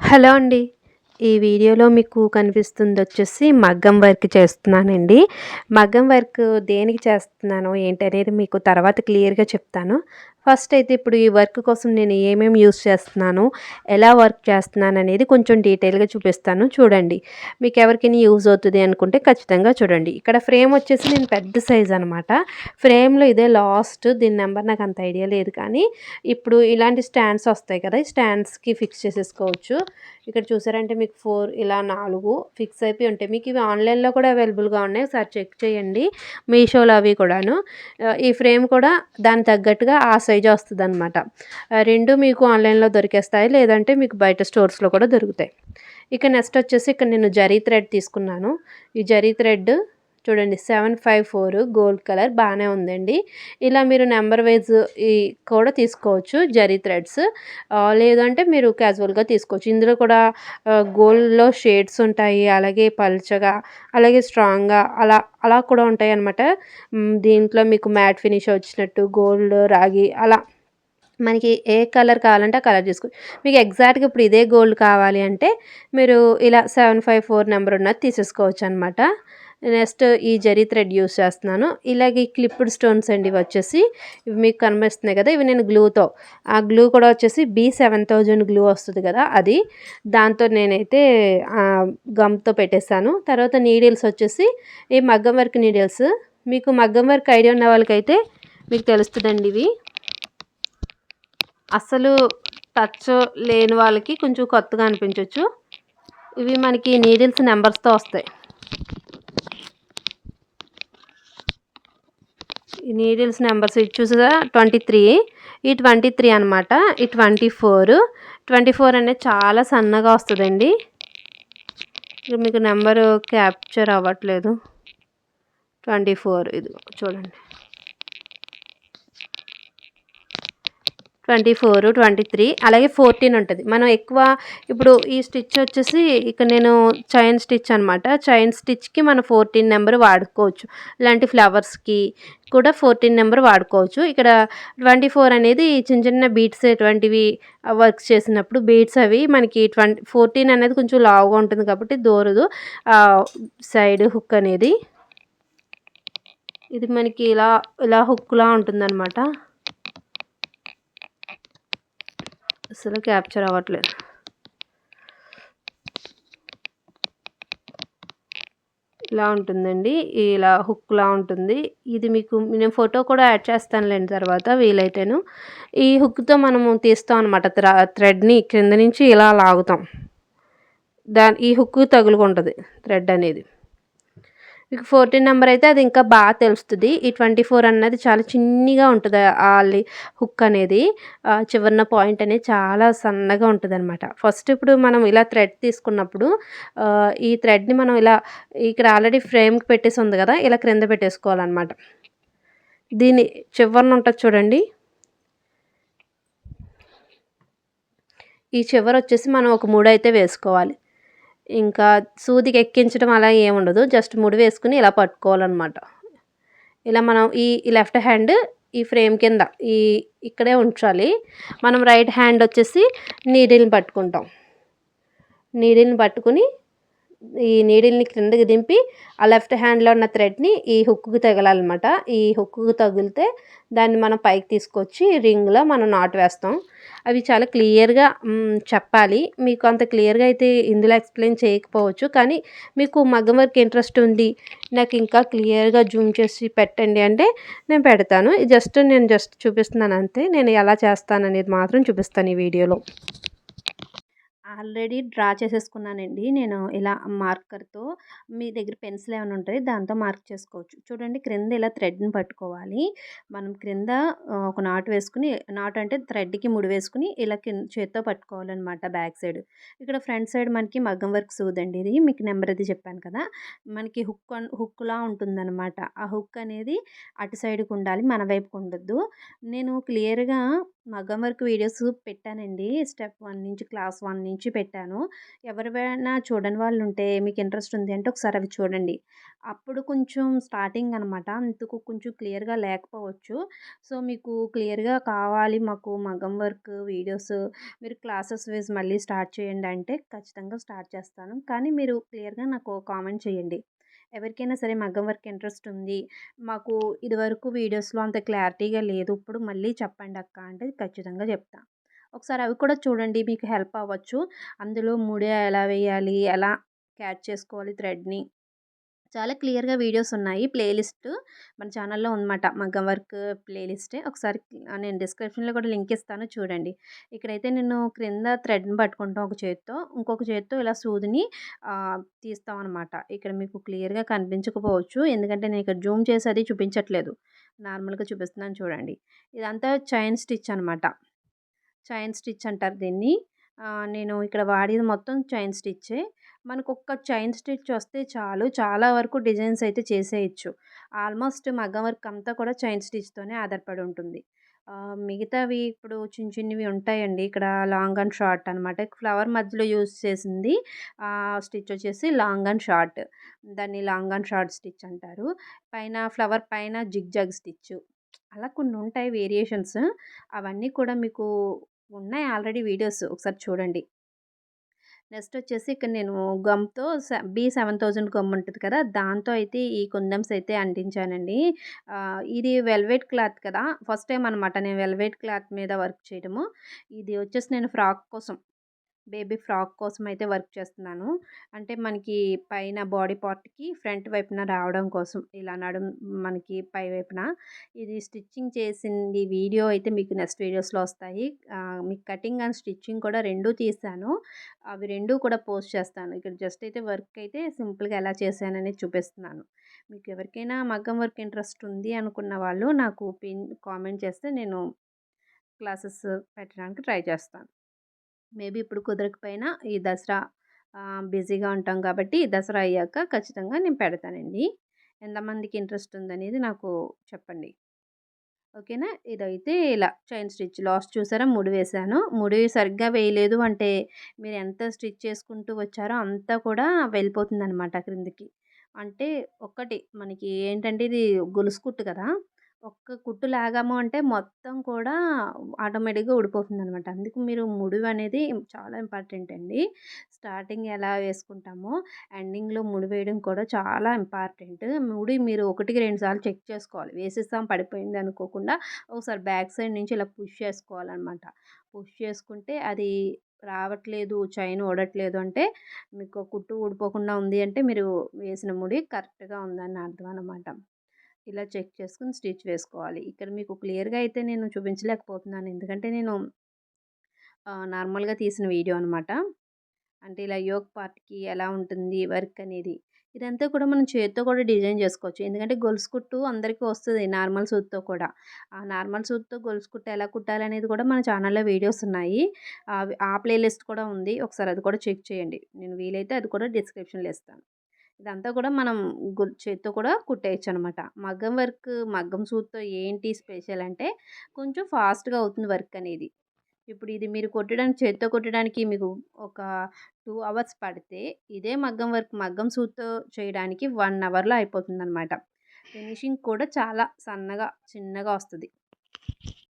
Hello అండి. ఈ వీడియోలో మీకు కనిపిస్తుంది వచ్చేసి మగ్గం వర్క్ చేస్తున్నానండి. మగ్గం వర్క్ దేనికి చేస్తున్నాను ఏంటనేది మీకు తర్వాత క్లియర్గా చెప్తాను. ఫస్ట్ అయితే ఇప్పుడు ఈ వర్క్ కోసం నేను ఏమేమి యూస్ చేస్తున్నాను ఎలా వర్క్ చేస్తున్నాను అనేది కొంచెం డీటెయిల్గా చూపిస్తాను. చూడండి మీకు ఎవరికైనా యూజ్ అవుతుంది అనుకుంటే ఖచ్చితంగా చూడండి. ఇక్కడ ఫ్రేమ్ వచ్చేసి నేను పెద్ద సైజ్ అనమాట ఫ్రేమ్లో ఇదే లాస్ట్ దీని నెంబర్ నాకు అంత ఐడియా లేదు కానీ ఇప్పుడు ఇలాంటి స్టాండ్స్ వస్తాయి కదా ఈ స్టాండ్స్కి ఫిక్స్ చేసేసుకోవచ్చు. ఇక్కడ చూసారంటే మీకు ఫోర్ ఇలా నాలుగు ఫిక్స్ అయిపోయి ఉంటాయి. మీకు ఇవి ఆన్లైన్లో కూడా అవైలబుల్గా ఉన్నాయి. ఒకసారి చెక్ చేయండి. మీషోలో అవి కూడాను. ఈ ఫ్రేమ్ కూడా దాని తగ్గట్టుగా ఆ సైజ్ వస్తుంది అనమాట రెండు మీకు ఆన్లైన్లో దొరికేస్తాయి. లేదంటే మీకు బయట స్టోర్స్లో కూడా దొరుకుతాయి. ఇక నెక్స్ట్ వచ్చేసి ఇక్కడ నేను జరీ థ్రెడ్ తీసుకున్నాను. ఈ జరీ థ్రెడ్ చూడండి seven five four gold colour బాగానే ఉందండి. ఇలా మీరు నెంబర్ వైజ్ ఈ కూడా తీసుకోవచ్చు జరీ థ్రెడ్స్. లేదంటే మీరు క్యాజువల్గా తీసుకోవచ్చు. ఇందులో కూడా గోల్డ్లో షేడ్స్ ఉంటాయి అలాగే పల్చగా అలాగే స్ట్రాంగ్గా అలా అలా కూడా ఉంటాయి అన్నమాట దీంట్లో మీకు మ్యాట్ ఫినిష్ వచ్చినట్టు గోల్డ్ రాగి అలా. మనకి ఏ కలర్ కావాలంటే ఆ కలర్ తీసుకో మీకు ఎగ్జాక్ట్గా ఇప్పుడు ఇదే గోల్డ్ కావాలి అంటే మీరు ఇలా సెవెన్ ఫైవ్ ఫోర్ నెంబర్ ఉన్నది తీసేసుకోవచ్చు అనమాట నెక్స్ట్ ఈ జరీ థ్రెడ్ యూస్ చేస్తున్నాను. ఇలాగే ఈ క్లిప్డ్ స్టోన్స్ అండి వచ్చేసి ఇవి మీకు కనిపిస్తున్నాయి కదా ఇవి నేను గ్లూతో. ఆ గ్లూ కూడా వచ్చేసి బీ సెవెన్ థౌజండ్ గ్లూ వస్తుంది కదా అది. దాంతో నేనైతే గమ్తో పెట్టేశాను. తర్వాత నీడిల్స్ వచ్చేసి ఈ మగ్గం వర్క్ నీడిల్స్. మీకు మగ్గం వర్క్ ఐడియా ఉన్న వాళ్ళకైతే మీకు తెలుస్తుందండి ఇవి. అసలు టచ్ లేని వాళ్ళకి కొంచెం కొత్తగా అనిపించవచ్చు ఇవి మనకి నీడిల్స్ నెంబర్స్తో వస్తాయి. నీడిల్స్ నెంబర్స్ ఇది చూసారా? ట్వంటీ త్రీ ఈ ట్వంటీ త్రీ అనమాట ఈ ట్వంటీ ఫోర్ ట్వంటీ ఫోర్ అనేది చాలా సన్నగా వస్తుందండి. మీకు నెంబరు క్యాప్చర్ అవ్వట్లేదు. ట్వంటీ ఫోర్ ఇది చూడండి. ట్వంటీ ఫోర్ ట్వంటీ త్రీ అలాగే ఫోర్టీన్ ఉంటుంది. మనం ఎక్కువ ఇప్పుడు ఈ స్టిచ్ వచ్చేసి ఇక్కడ నేను చైన్ స్టిచ్ అనమాట చైన్ స్టిచ్కి మనం ఫోర్టీన్ నెంబర్ వాడుకోవచ్చు. ఇలాంటి ఫ్లవర్స్కి కూడా ఫోర్టీన్ నెంబర్ వాడుకోవచ్చు. ఇక్కడ ట్వంటీ ఫోర్ అనేది చిన్న చిన్న బీట్స్ ఎటువంటివి వర్క్స్ చేసినప్పుడు బీట్స్ అవి మనకి ట్వంటీ ఫోర్టీన్ అనేది కొంచెం లావుగా ఉంటుంది కాబట్టి దూరదు. సైడ్ హుక్ అనేది. ఇది మనకి ఇలా ఇలా హుక్లా ఉంటుందన్నమాట. అసలు క్యాప్చర్ అవ్వట్లేదు. ఇలా ఉంటుందండి. ఇలా హుక్లా ఉంటుంది. ఇది మీకు నేను ఫోటో కూడా యాడ్ చేస్తానులేండి తర్వాత వీలైతేను. ఈ హుక్తో మనము తీస్తాం అనమాట థ్రెడ్ని క్రింద నుంచి ఇలా లాగుతాం. దాని ఈ హుక్ తగులుకుంటుంది థ్రెడ్ అనేది. మీకు ఫోర్టీన్ నెంబర్ అయితే అది ఇంకా బాగా తెలుస్తుంది. ఈ ట్వంటీ ఫోర్ అన్నది చాలా చిన్నగా ఉంటుంది. ఆ హుక్ అనేది చివరిన పాయింట్ అనేది చాలా సన్నగా ఉంటుంది అనమాట ఫస్ట్ ఇప్పుడు మనం ఇలా థ్రెడ్ తీసుకున్నప్పుడు ఈ థ్రెడ్ని మనం ఇలా ఇక్కడ ఆల్రెడీ ఫ్రేమ్కి పెట్టేసి ఉంది కదా ఇలా క్రింద పెట్టేసుకోవాలన్నమాట. దీని చివరిన ఉంటుంది చూడండి. ఈ చివర వచ్చేసి మనం ఒక మూడు అయితే వేసుకోవాలి. ఇంకా సూదికి ఎక్కించడం అలా ఏముండదు జస్ట్ ముడి వేసుకుని ఇలా పట్టుకోవాలన్నమాట. ఇలా మనం ఈ లెఫ్ట్ హ్యాండ్ ఈ ఫ్రేమ్ కింద ఈ ఇక్కడే ఉంచాలి. మనం రైట్ హ్యాండ్ వచ్చేసి నీడిల్ని పట్టుకుంటాం. నీడిల్ని పట్టుకుని ఈ నీడిల్ని క్రిందకి దింపి ఆ లెఫ్ట్ హ్యాండ్లో ఉన్న థ్రెడ్ని ఈ హుక్కు తగలాలన్నమాట. ఈ హుక్కు తగిలితే దాన్ని మనం పైకి తీసుకొచ్చి రింగ్లో మనం నాటు వేస్తాం. అవి చాలా క్లియర్గా చెప్పాలి. మీకు అంత క్లియర్గా అయితే ఇందులో ఎక్స్ప్లెయిన్ చేయకపోవచ్చు. కానీ మీకు మగ్గం వర్క్ ఇంట్రెస్ట్ ఉంది నాకు ఇంకా క్లియర్గా జూమ్ చేసి పెట్టండి అంటే నేను పెడతాను. జస్ట్ నేను జస్ట్ చూపిస్తున్నాను అంతే. నేను ఎలా చేస్తాను అనేది మాత్రం చూపిస్తాను ఈ వీడియోలో ఆల్రెడీ డ్రా చేసేసుకున్నానండి. నేను ఇలా మార్కర్తో మీ దగ్గర పెన్సిల్ ఏమైనా ఉంటుంది దాంతో మార్క్ చేసుకోవచ్చు. చూడండి క్రింద ఇలా థ్రెడ్ని పట్టుకోవాలి. మనం క్రింద ఒక నాటు వేసుకుని నాటు అంటే థ్రెడ్కి ముడి వేసుకుని ఇలా కింద చేత్తో పట్టుకోవాలన్నమాట బ్యాక్ సైడ్. ఇక్కడ ఫ్రంట్ సైడ్ మనకి మగ్గం వర్క్ సూదండి ఇది. మీకు నెంబర్ అది చెప్పాను కదా. మనకి హుక్ హుక్లా ఉంటుందన్నమాట. ఆ హుక్ అనేది అటు సైడ్కి ఉండాలి మన వైపుకు ఉండొద్దు. నేను క్లియర్గా మగ్గం వర్క్ వీడియోస్ పెట్టానండి. స్టెప్ వన్ నుంచి క్లాస్ వన్ నుంచి పెట్టాను. ఎవరివైనా చూడని వాళ్ళు ఉంటే మీకు ఇంట్రెస్ట్ ఉంది అంటే ఒకసారి అవి చూడండి. అప్పుడు కొంచెం స్టార్టింగ్ అనమాట అందుకు కొంచెం క్లియర్గా లేకపోవచ్చు. సో మీకు క్లియర్గా కావాలి మాకు మగం వర్క్ వీడియోస్. మీరు క్లాసెస్ వైజ్ మళ్ళీ స్టార్ట్ చేయండి అంటే ఖచ్చితంగా స్టార్ట్ చేస్తాను. కానీ మీరు క్లియర్గా నాకు కామెంట్ చేయండి. ఎవరికైనా సరే మగ్గం వర్క్ ఇంట్రెస్ట్ ఉంది. మాకు ఇదివరకు వీడియోస్లో అంత క్లారిటీగా లేదు. ఇప్పుడు మళ్ళీ చెప్పండి అక్క అంటే ఖచ్చితంగా చెప్తా. ఒకసారి అవి కూడా చూడండి. మీకు హెల్ప్ అవ్వచ్చు. అందులో ముడి ఎలా వేయాలి? ఎలా క్యాచ్ చేసుకోవాలి? థ్రెడ్ని చాలా క్లియర్గా వీడియోస్ ఉన్నాయి. ప్లేలిస్ట్ మన ఛానల్లో ఉందన్నమాట. మగ్గం వర్క్ ప్లేలిస్టే. ఒకసారి నేను డిస్క్రిప్షన్లో కూడా లింక్ ఇస్తాను చూడండి. ఇక్కడైతే నేను క్రింద థ్రెడ్ని పట్టుకుంటాం ఒక చేతితో. ఇంకొక చేతితో ఇలా సూదిని తీస్తాం అనమాట ఇక్కడ మీకు క్లియర్గా కనిపించకపోవచ్చు. ఎందుకంటే నేను ఇక్కడ జూమ్ చేసి అది చూపించట్లేదు. నార్మల్గా చూపిస్తున్నాను చూడండి. ఇదంతా చైన్ స్టిచ్ అనమాట చైన్ స్టిచ్ అంటారు దీన్ని. నేను ఇక్కడ వాడేది మొత్తం చైన్ స్టిచ్చే మనకు ఒక్క చైన్ స్టిచ్ వస్తే చాలు చాలా వరకు డిజైన్స్ అయితే చేసేయచ్చు. ఆల్మోస్ట్ మగ్గం వర్క్ అంతా కూడా చైన్ స్టిచ్తోనే ఆధారపడి ఉంటుంది. మిగతావి ఇప్పుడు చిన్న చిన్నవి ఉంటాయండి. ఇక్కడ లాంగ్ అండ్ షార్ట్ అనమాట ఫ్లవర్ మధ్యలో యూస్ చేసింది. స్టిచ్ వచ్చేసి లాంగ్ అండ్ షార్ట్. దాన్ని లాంగ్ అండ్ షార్ట్ స్టిచ్ అంటారు. పైన ఫ్లవర్ పైన జిగ్ జగ్ స్టిచ్. అలా కొన్ని ఉంటాయి వేరియేషన్స్. అవన్నీ కూడా మీకు ఉన్నాయి ఆల్రెడీ వీడియోస్. ఒకసారి చూడండి. నెక్స్ట్ వచ్చేసి ఇక్కడ నేను గమ్తో బి సెవెన్ థౌజండ్ గమ్ ఉంటుంది కదా దాంతో అయితే ఈ కుందమ్స్ అయితే అంటించానండి. ఇది వెల్వెట్ క్లాత్ కదా ఫస్ట్ టైం అనమాట నేను వెల్వెట్ క్లాత్ మీద వర్క్ చేయడము. ఇది వచ్చేసి నేను ఫ్రాక్ కోసం బేబీ ఫ్రాక్ కోసం అయితే వర్క్ చేస్తున్నాను. అంటే మనకి పైన బాడీ పార్ట్కి ఫ్రంట్ వైపున రావడం కోసం ఇలా నడుం మనకి పై వైపున. ఇది స్టిచ్చింగ్ చేసింది వీడియో అయితే మీకు నెక్స్ట్ వీడియోస్లో వస్తాయి. మీకు కటింగ్ అండ్ స్టిచ్చింగ్ కూడా రెండూ తీసాను. అవి రెండూ కూడా పోస్ట్ చేస్తాను. ఇక్కడ జస్ట్ అయితే వర్క్ అయితే సింపుల్గా ఎలా చేశానని చూపిస్తున్నాను. మీకు ఎవరికైనా మగ్గం వర్క్ ఇంట్రెస్ట్ ఉంది అనుకున్న వాళ్ళు నాకు పిన్ కామెంట్ చేస్తే నేను క్లాసెస్ పెట్టడానికి ట్రై చేస్తాను. మేబీ ఇప్పుడు కుదరకపోయినా ఈ దసరా బిజీగా ఉంటాం కాబట్టి దసరా అయ్యాక ఖచ్చితంగా నేను పెడతానండి. ఎంతమందికి ఇంట్రెస్ట్ ఉందనేది నాకు చెప్పండి. ఓకేనా? ఇదైతే ఇలా చైన్ స్టిచ్ లాస్ట్ చూసారా? ముడి వేసాను ముడి సరిగ్గా వేయలేదు అంటే మీరు ఎంత స్టిచ్ చేసుకుంటూ వచ్చారో అంతా కూడా వెళ్ళిపోతుంది అనమాట క్రిందికి. అంటే ఒక్కటి మనకి ఏంటంటే ఇది గొలుసు కుట్టు కదా? ఒక్క కుట్టు లాగాము అంటే మొత్తం కూడా ఆటోమేటిక్గా ఊడిపోతుంది అనమాట అందుకు మీరు ముడివి అనేది చాలా ఇంపార్టెంట్ అండి. స్టార్టింగ్ ఎలా వేసుకుంటామో ఎండింగ్లో ముడి వేయడం కూడా చాలా ఇంపార్టెంట్. ముడి మీరు ఒకటికి రెండు సార్లు చెక్ చేసుకోవాలి. వేసేస్తాం పడిపోయింది అనుకోకుండా ఒకసారి బ్యాక్ సైడ్ నుంచి ఇలా పుష్ చేసుకోవాలన్నమాట పుష్ చేసుకుంటే అది రావట్లేదు చైన్ ఓడట్లేదు అంటే మీకు కుట్టు ఊడిపోకుండా ఉంది అంటే మీరు వేసిన ముడి కరెక్ట్గా ఉందని అర్థం అనమాట ఇలా చెక్ చేసుకుని స్టిచ్ వేసుకోవాలి. ఇక్కడ మీకు క్లియర్గా అయితే నేను చూపించలేకపోతున్నాను. ఎందుకంటే నేను నార్మల్గా తీసిన వీడియో అనమాట అంటే ఇలా యోగ్ పార్ట్కి ఎలా ఉంటుంది వర్క్ అనేది. ఇదంతా కూడా మనం చేతితో కూడా డిజైన్ చేసుకోవచ్చు. ఎందుకంటే గొలుసు కుట్టు అందరికీ వస్తుంది నార్మల్ సూత్తో కూడా. ఆ నార్మల్ సూత్తో గొలుసు కుట్టు ఎలా కుట్టాలనేది కూడా మన ఛానల్లో వీడియోస్ ఉన్నాయి. ఆ ప్లేలిస్ట్ కూడా ఉంది. ఒకసారి అది కూడా చెక్ చేయండి. నేను వీలైతే అది కూడా డిస్క్రిప్షన్లో ఇస్తాను. ఇదంతా కూడా మనం చేత్తో కూడా కుట్టేయచ్చు అనమాట మగ్గం వర్క్ మగ్గం సూత్తో ఏంటి స్పెషల్ అంటే కొంచెం ఫాస్ట్గా అవుతుంది వర్క్ అనేది. ఇప్పుడు ఇది మీరు కొట్టడానికి చేత్తో కొట్టడానికి మీకు ఒక టూ అవర్స్ పడితే ఇదే మగ్గం వర్క్ మగ్గం సూత్తో చేయడానికి వన్ అవర్లో అయిపోతుంది అనమాట ఫినిషింగ్ కూడా చాలా సన్నగా చిన్నగా వస్తుంది.